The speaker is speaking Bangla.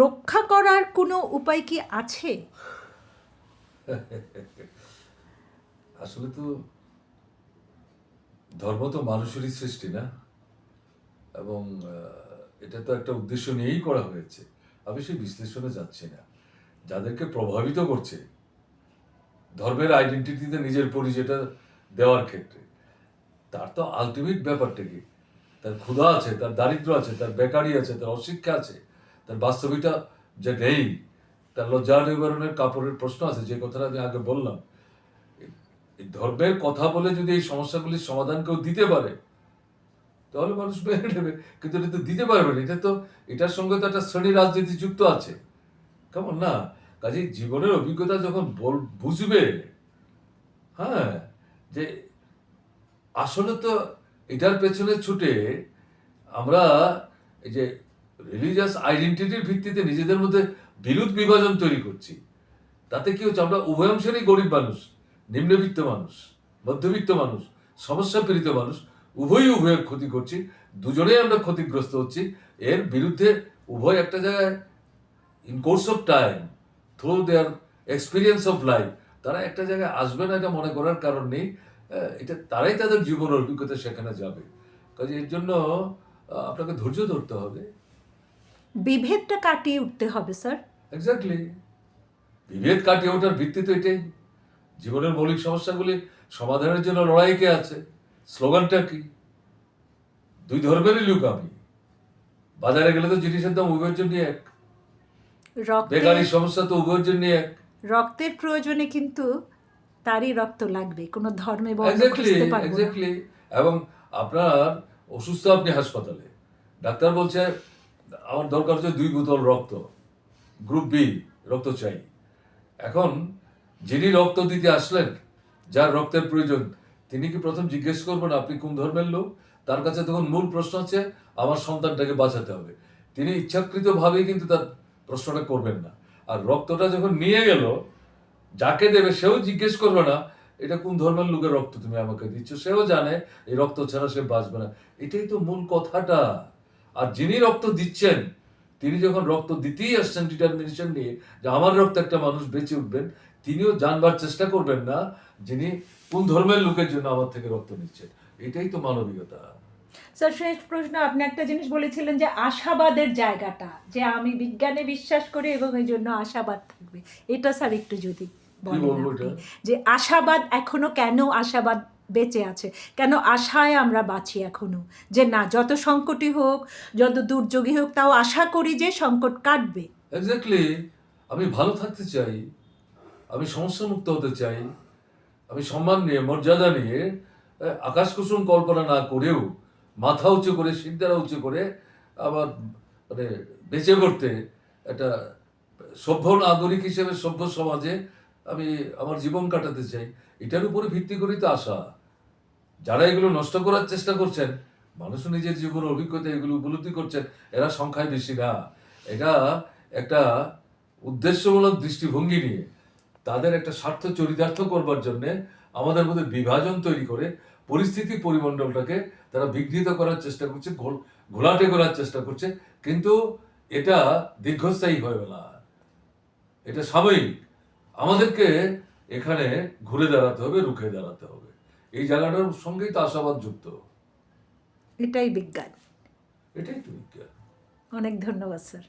রক্ষা করার কোনো উপায় কি আছে? আসলে তো ধর্ম তো মানুষেরই সৃষ্টি না? এবং এটা তো একটা উদ্দেশ্য নিয়েই করা হয়েছে। আমি সেই বিশ্লেষণে যাচ্ছি না। যাদেরকে প্রভাবিত করছে, ধর্মের আইডেন্টিটিতে নিজের পরিচয়টা দেওয়ার ক্ষেত্রে, তার তো আলটিমেট ব্যাপারটা কি? তার ক্ষুধা আছে, তার দারিদ্র আছে, তার বেকারি আছে, তার অশিক্ষা আছে। তার বাস্তবিকতা যে নেই, তার লজ্জা নিবারণের কাপড়ের প্রশ্ন আছে, যে কথাটা আমি আগে বললাম। ধর্মের কথা বলে যদি এই সমস্যাগুলির সমাধান কেউ দিতে পারে, তাহলে মানুষ মেনে নেবে। কিন্তু এটা তো দিতে পারবে না, এটা তো, এটার সঙ্গে তো একটা শ্রেণি রাজনীতি যুক্ত আছে। কেমন না? কাজে জীবনের অভিজ্ঞতা যখন বুঝবে হ্যাঁ যে আসলে তো এটার পেছনে ছুটে আমরা এই যে রিলিজিয়াস আইডেন্টিটির ভিত্তিতে নিজেদের মধ্যে বিরোধ বিভাজন তৈরি করছি। তাতে কি হচ্ছে? আমরা উভয় অংশেরই গরিব মানুষ, নিম্নবিত্ত মানুষ, মধ্যবিত্ত মানুষ সমস্যা পীড়িত মানুষ, উভয়ই উভয়ের ক্ষতি করছি, দুজনেই আমরা ক্ষতিগ্রস্ত হচ্ছি। এর বিরুদ্ধে উভয় একটা জায়গায় in course of time through their experience of life তারা একটা জায়গায় আসবে না এটা মনে করার কারণ নেই। এটা তারাই তাদের জীবনের অভিজ্ঞতা সেখানে যাবে। কাজে এর জন্য আপনাকে ধৈর্য ধরতে হবে। বিভেদটা কাটিয়ে উঠতে হবে স্যার। এক্স্যাক্টলি বিভেদ কাটিয়ে ওঠার ভিত্তি তো এটাই। জীবনের মৌলিক সমস্যাগুলি সমাধানের জন্য লড়াইকে আছে? স্লোগানটা কি? দুই ধর্মেরই লোক আমি। বাজারে গেলে তো জিনিসের দাম উভয়ের জন্য এক। রক্তের বেকারি সমস্যা তো উভয়ের জন্য এক। রক্তের প্রয়োজনে কিন্তু তারই রক্ত লাগবে কোনো ধর্মে এক্স্যাক্টলি এবং আপনার অসুস্থ আপনি হাসপাতালে। ডাক্তার বলছে আমার দরকার হচ্ছে দুই বোতল রক্ত গ্রুপ বি রক্ত চাই। এখন, যিনি রক্ত দিতে আসলেন, যার রক্তের প্রয়োজন, তিনি কি প্রথম জিজ্ঞেস করবেন, আপনি কোন ধর্মের লোক? তার কাছে তখন মূল প্রশ্ন হচ্ছে, আমার সন্তানটাকে বাঁচাতে হবে। তিনি ইচ্ছাকৃতভাবেই কিন্তু তার প্রশ্নটা করবেন না। আর রক্তটা যখন নিয়ে গেল, যাকে দেবে সেও জিজ্ঞেস করবে না, এটা কোন ধর্মের লোকের রক্ত তুমি আমাকে দিচ্ছ? সেও জানে, এই রক্ত ছাড়া সে বাঁচবে না। এটাই তো মূল কথাটা। আর যিনি রক্ত দিচ্ছেন তিনি যখন রক্ত দিতেই আসছেন ডিটারমিনেশন নিয়ে যে আমার রক্ত একটা মানুষ বেঁচে উঠবেন তিনিও জানবার চেষ্টা করবেন না যিনি কোন ধর্মের লোকের জন্য আমার থেকে রক্ত নিচ্ছেন। এটাই তো মানবিকতা। স্যার শেষ প্রশ্ন আপনি একটা জিনিস বলেছিলেন যে আশাবাদের জায়গাটা যে আমি বিজ্ঞানে বিশ্বাস করি এবং এই জন্য আশাবাদ থাকবে। এটা স্যার একটু যদি বলেন যে আশাবাদ এখনও কেন আশাবাদ বেঁচে আছে। কেন আশায় আমরা বাঁচি এখনও যে না, যত সংকটই হোক, যত দুর্যোগই হোক, তাও আশা করি যে সংকট কাটবে। এক্স্যাক্টলি আমি ভালো থাকতে চাই, আমি সমস্যা মুক্ত হতে চাই, আমি সম্মান নিয়ে, মর্যাদা নিয়ে আকাশ কুসুম কল্পনা না করেও, মাথা উঁচু করে সিদ্ধারা উঁচু করে আবার মানে বেঁচে করতে একটা সভ্য নাগরিক হিসেবে, সভ্য সমাজে আমি আমার জীবন কাটাতে চাই, এটার উপরে ভিত্তি করেই তো আশা যারা এগুলো নষ্ট করার চেষ্টা করছেন মানুষ নিজের জীবনের অভিজ্ঞতা এগুলো উপলব্ধি করছেন, এরা সংখ্যায় বেশি না। এটা একটা উদ্দেশ্যমূলক দৃষ্টিভঙ্গি নিয়ে তাদের একটা স্বার্থ চরিতার্থ করবার জন্যে আমাদের মধ্যে বিভাজন তৈরি করে পরিস্থিতি পরিমণ্ডলটাকে তারা বিঘ্নিত করার চেষ্টা করছে, ঘোল- ঘোলাটে করার চেষ্টা করছে। কিন্তু এটা দীর্ঘস্থায়ী হবে না এটা সাময়িক আমাদেরকে এখানে ঘুরে দাঁড়াতে হবে রুখে দাঁড়াতে হবে। এই জায়গাটার সঙ্গেই তো আশাবাদ যুক্ত। এটাই বিজ্ঞান। এটাই তো বিজ্ঞান। অনেক ধন্যবাদ স্যার।